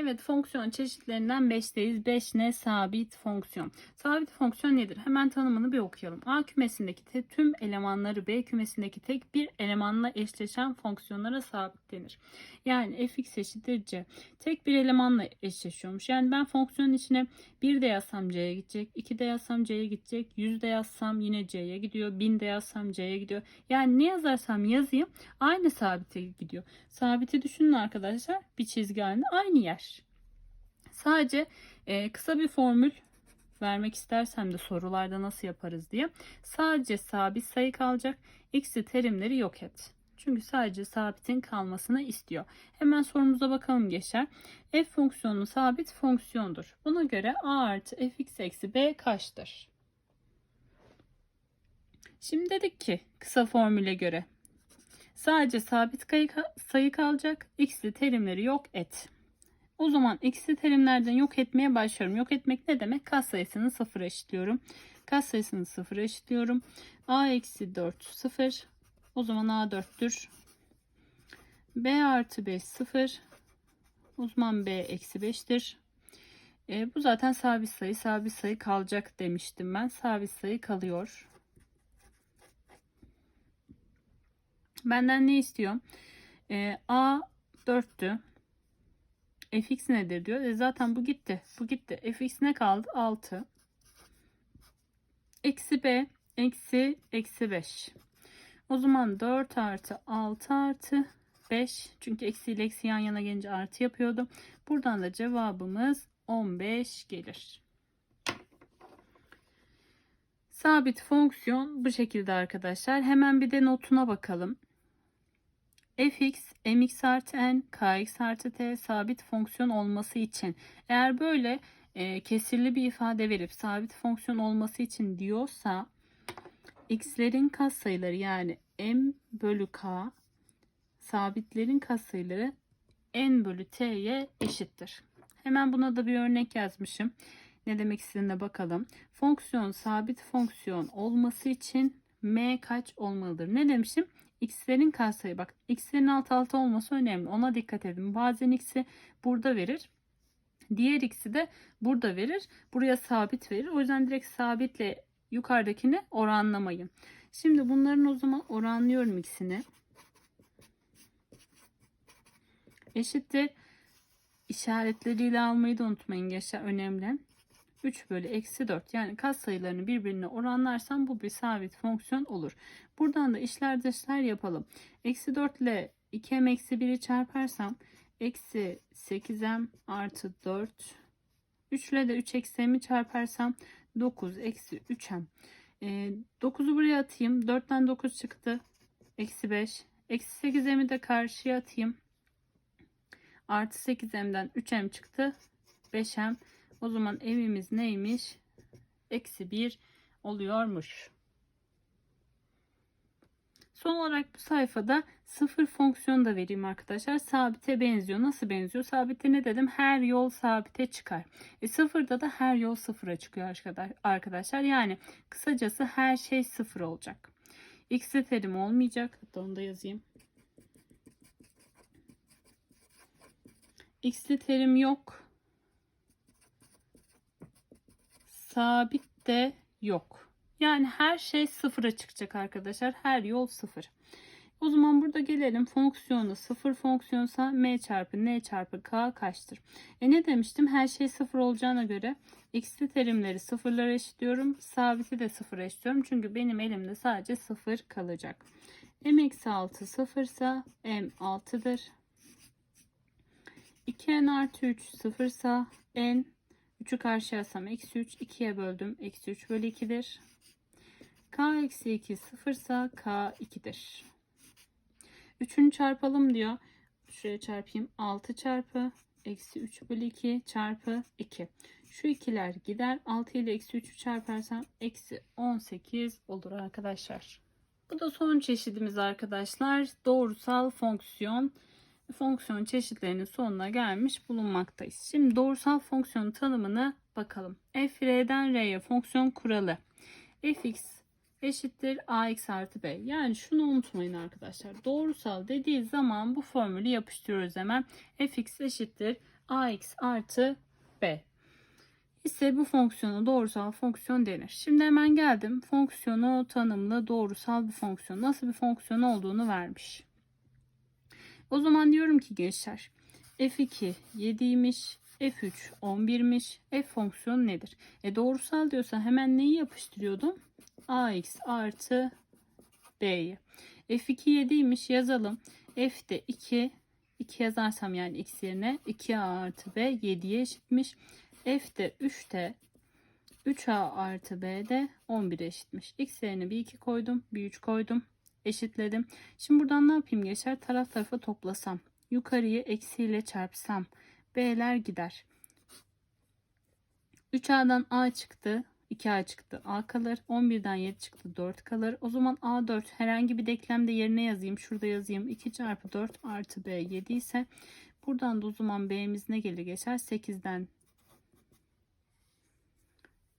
Evet fonksiyon çeşitlerinden 5'teyiz. 5 ne? Sabit fonksiyon. Sabit fonksiyon nedir? Hemen tanımını bir okuyalım. A kümesindeki te- tüm elemanları B kümesindeki tek bir elemanla eşleşen fonksiyonlara sabit denir. Yani fx eşittir c. Tek bir elemanla eşleşiyormuş. Yani ben fonksiyonun içine 1 de yazsam c'ye gidecek, 2 de yazsam c'ye gidecek, 100 de yazsam yine c'ye gidiyor, 1000 de yazsam c'ye gidiyor. Yani ne yazarsam yazayım aynı sabite gidiyor. Sabiti düşünün arkadaşlar bir çizgi halinde aynı yer. Sadece e, kısa bir formül vermek istersem de sorularda nasıl yaparız diye. Sadece sabit sayı kalacak. X'i terimleri yok et. Çünkü sadece sabitin kalmasını istiyor. Hemen sorumuza bakalım geçer. F fonksiyonu sabit fonksiyondur. Buna göre a artı fx eksi b kaçtır? Şimdi dedik ki kısa formüle göre sadece sabit sayı, kalacak. X'li terimleri yok et. O zaman x'li terimlerden yok etmeye başlıyorum. Yok etmek ne demek? Kat sayısını sıfıra eşitliyorum. Kat sayısını sıfıra eşitliyorum. a eksi 4 sıfır. O zaman a 4'tür. b artı 5 sıfır. O zaman b eksi 5'tir. E, bu zaten sabit sayı. Sabit sayı kalacak demiştim ben. Sabit sayı kalıyor. Benden ne istiyor? E, a 4'tü. Fx nedir diyor. E, zaten bu gitti. Bu gitti. fx ne kaldı? 6. Eksi b. Eksi eksi 5. O zaman 4 artı 6 artı 5. Çünkü eksi ile eksi yan yana gelince artı yapıyordu. Buradan da cevabımız 15 gelir. Sabit fonksiyon bu şekilde arkadaşlar. Hemen bir de notuna bakalım. Fx, mx artı n, kx artı t sabit fonksiyon olması için eğer böyle e, kesirli bir ifade verip sabit fonksiyon olması için diyorsa x'lerin katsayıları yani m bölü k sabitlerin katsayıları n bölü t'ye eşittir. Hemen buna da bir örnek yazmışım. Ne demek istediğine bakalım. Fonksiyon sabit fonksiyon olması için m kaç olmalıdır? Ne demişim? X'lerin katsayı bak x'lerin alt alta olması önemli. Ona dikkat edin. Bazen x'i burada verir. Diğer x'i de burada verir. Buraya sabit verir. O yüzden direkt sabitle yukarıdakini oranlamayın. Şimdi bunların o zaman oranlıyorum ikisini. Eşittir. İşaretleriyle almayı da unutmayın gençler önemli. 3 bölü eksi 4 yani katsayılarını birbirine oranlarsam bu bir sabit fonksiyon olur. Buradan da işler dışlar yapalım. Eksi 4 ile 2m eksi 1'i çarparsam eksi 8m artı 4 3 ile de 3 eksi m'i çarparsam 9 eksi 3m. E, 9'u buraya atayım. 4'ten 9 çıktı. Eksi 5. Eksi 8m'i de karşıya atayım. Artı 8m'den 3m çıktı. 5m. O zaman evimiz neymiş? Eksi 1 oluyormuş. Son olarak bu sayfada sıfır fonksiyonu da vereyim arkadaşlar. Sabite benziyor. Nasıl benziyor? Sabite ne dedim? Her yol sabite çıkar. E sıfırda da her yol sıfıra çıkıyor arkadaşlar. Yani kısacası her şey sıfır olacak. X'li terim olmayacak. Hatta onu da yazayım. X'li terim yok. Sabit de yok. Yani her şey sıfıra çıkacak arkadaşlar. Her yol sıfır. O zaman burada gelelim fonksiyonu sıfır fonksiyonsa m çarpı n çarpı k kaçtır? E ne demiştim? Her şey sıfır olacağına göre x'li terimleri sıfırlara eşitliyorum. Sabiti de sıfıra eşitliyorum. Çünkü benim elimde sadece sıfır kalacak. m eksi 6 sıfırsa m 6'dır. 2n artı 3 sıfırsa n 3'ü karşıya alsam eksi 3 2'ye böldüm. Eksi 3 bölü 2'dir. K eksi 2 sıfırsa K 2'dir. 3'ünü çarpalım diyor. Şuraya çarpayım. 6 çarpı eksi 3 bölü 2 çarpı 2. Şu ikiler gider. 6 ile eksi 3'ü çarparsam eksi 18 olur arkadaşlar. Bu da son çeşidimiz arkadaşlar. Doğrusal fonksiyon. Fonksiyon çeşitlerinin sonuna gelmiş bulunmaktayız. Şimdi doğrusal fonksiyon tanımını bakalım. f r'den r'ye fonksiyon kuralı. fx eşittir ax artı b. Yani şunu unutmayın arkadaşlar. Doğrusal dediği zaman bu formülü yapıştırıyoruz hemen. fx eşittir ax artı b ise bu fonksiyona doğrusal fonksiyon denir. Şimdi hemen geldim. Fonksiyonu tanımlı doğrusal bir fonksiyon. Nasıl bir fonksiyon olduğunu vermiş. O zaman diyorum ki gençler f2 7'ymiş, f3 11'miş. F fonksiyonu nedir? E doğrusal diyorsa hemen neyi yapıştırıyordum? Ax artı b'yi. f2 7'ymiş yazalım. f de 2 2 yazarsam yani x yerine 2a artı b 7'ye eşitmiş. f de 3 de 3a artı b de 11'e eşitmiş. x yerine bir 2 koydum. Bir 3 koydum. Eşitledim. Şimdi buradan ne yapayım geçer? Taraf tarafa toplasam. Yukarıyı eksiyle çarpsam. b'ler gider. 3a'dan a çıktı. 2a çıktı. A kalır. 11'den 7 çıktı. 4 kalır. O zaman A4 herhangi bir denklemde yerine yazayım. Şurada yazayım. 2 çarpı 4 artı B 7 ise buradan da o zaman B'miz ne gelir geçer? 8'den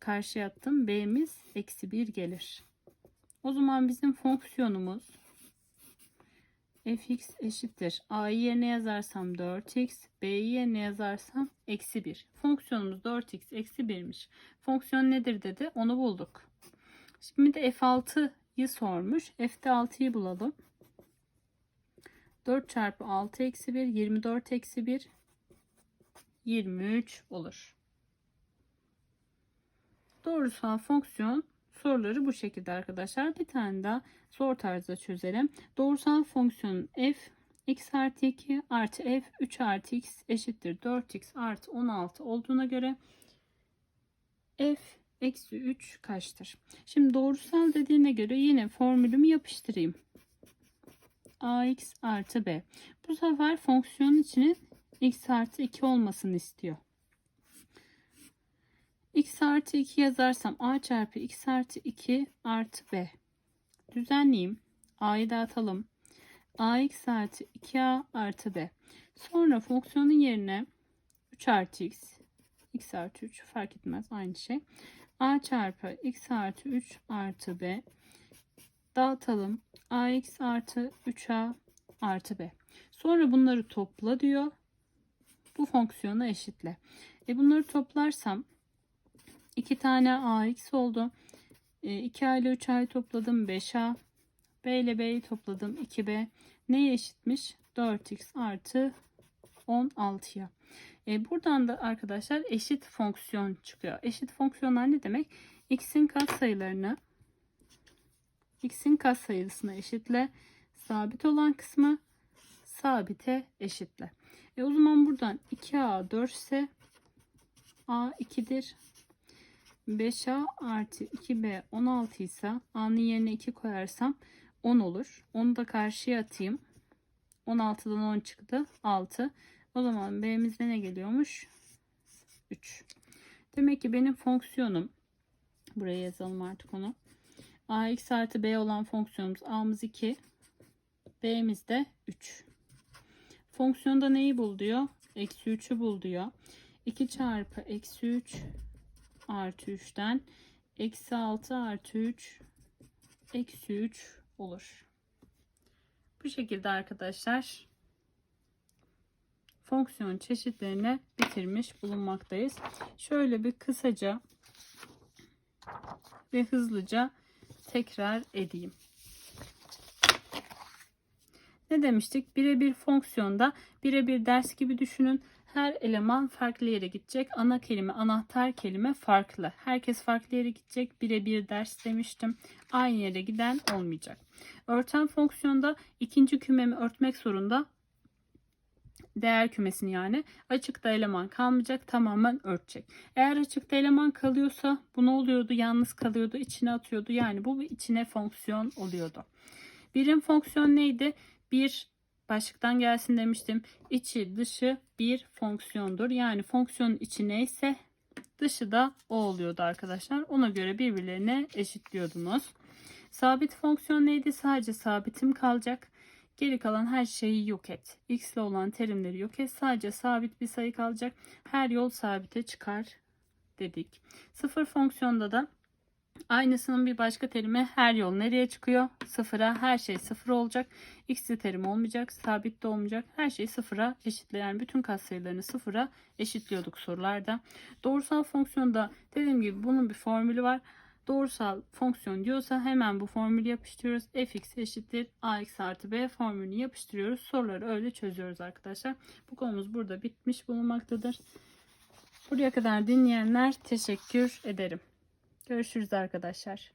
karşıya attım. B'miz eksi 1 gelir. O zaman bizim fonksiyonumuz fx eşittir. A'yı yerine yazarsam 4x, B'yi yerine yazarsam eksi 1. Fonksiyonumuz 4x eksi 1'miş. Fonksiyon nedir dedi. Onu bulduk. Şimdi de f6'yı sormuş. F'de 6'yı bulalım. 4 çarpı 6 eksi 1 24 eksi 1 23 olur. Doğrusal fonksiyon soruları bu şekilde arkadaşlar. Bir tane daha zor tarzda çözelim. Doğrusal fonksiyonun f x artı 2 artı f 3 artı x eşittir 4x artı 16 olduğuna göre f eksi 3 kaçtır? Şimdi doğrusal dediğine göre yine formülümü yapıştırayım. ax artı b. Bu sefer fonksiyon içinin x artı 2 olmasını istiyor. X artı 2 yazarsam a çarpı x artı 2 artı b. Düzenleyeyim. a'yı dağıtalım. ax artı 2a artı b. Sonra fonksiyonun yerine 3 artı x, x artı 3 fark etmez aynı şey. a çarpı x artı 3 artı b. Dağıtalım. ax artı 3a artı b. Sonra bunları topla diyor. Bu fonksiyona eşitle. E bunları toplarsam 2 tane ax oldu. E, 2a ile 3a'yı topladım 5a. b ile b'yi topladım 2b. Neye eşitmiş? 4x artı 16'ya. E, buradan da arkadaşlar eşit fonksiyon çıkıyor. Eşit fonksiyonlar ne demek? x'in katsayılarını x'in katsayısına eşitle. Sabit olan kısmı sabite eşitle. E, o zaman buradan 2a 4 ise a 2'dir. 5a artı 2b 16 ise a'nın yerine 2 koyarsam 10 olur. Onu da karşıya atayım. 16'dan 10 çıktı. 6. O zaman b'mizde ne geliyormuş? 3. Demek ki benim fonksiyonum buraya yazalım artık onu. ax artı b olan fonksiyonumuz a'mız 2. b'miz de 3. Fonksiyonda neyi bul diyor? Eksi 3'ü bul diyor. 2 çarpı eksi 3 artı 3'ten eksi 6 artı 3 eksi 3 olur. Bu şekilde arkadaşlar fonksiyon çeşitlerini bitirmiş bulunmaktayız. Şöyle bir kısaca ve hızlıca tekrar edeyim. Ne demiştik? Birebir fonksiyonda birebir ders gibi düşünün. Her eleman farklı yere gidecek. Ana kelime, anahtar kelime farklı. Herkes farklı yere gidecek. Birebir ders demiştim. Aynı yere giden olmayacak. Örten fonksiyonda ikinci kümemi örtmek zorunda. Değer kümesini yani. Açıkta eleman kalmayacak. Tamamen örtecek. Eğer açıkta eleman kalıyorsa bu ne oluyordu? Yalnız kalıyordu. içine atıyordu. Yani bu bir içine fonksiyon oluyordu. Birim fonksiyon neydi? Bir başlıktan gelsin demiştim. İçi dışı bir fonksiyondur. Yani fonksiyonun içi neyse dışı da o oluyordu arkadaşlar. Ona göre birbirlerine eşitliyordunuz. Sabit fonksiyon neydi? Sadece sabitim kalacak. Geri kalan her şeyi yok et. X ile olan terimleri yok et. Sadece sabit bir sayı kalacak. Her yol sabite çıkar dedik. Sıfır fonksiyonda da Aynısının bir başka terimi her yol nereye çıkıyor? Sıfıra. Her şey sıfır olacak. X'li terim olmayacak. Sabit de olmayacak. Her şey sıfıra eşitleyen bütün katsayılarını sıfıra eşitliyorduk sorularda. Doğrusal fonksiyonda dediğim gibi bunun bir formülü var. Doğrusal fonksiyon diyorsa hemen bu formülü yapıştırıyoruz. fx eşittir ax artı b formülünü yapıştırıyoruz. Soruları öyle çözüyoruz arkadaşlar. Bu konumuz burada bitmiş bulunmaktadır. Buraya kadar dinleyenler teşekkür ederim. Görüşürüz arkadaşlar.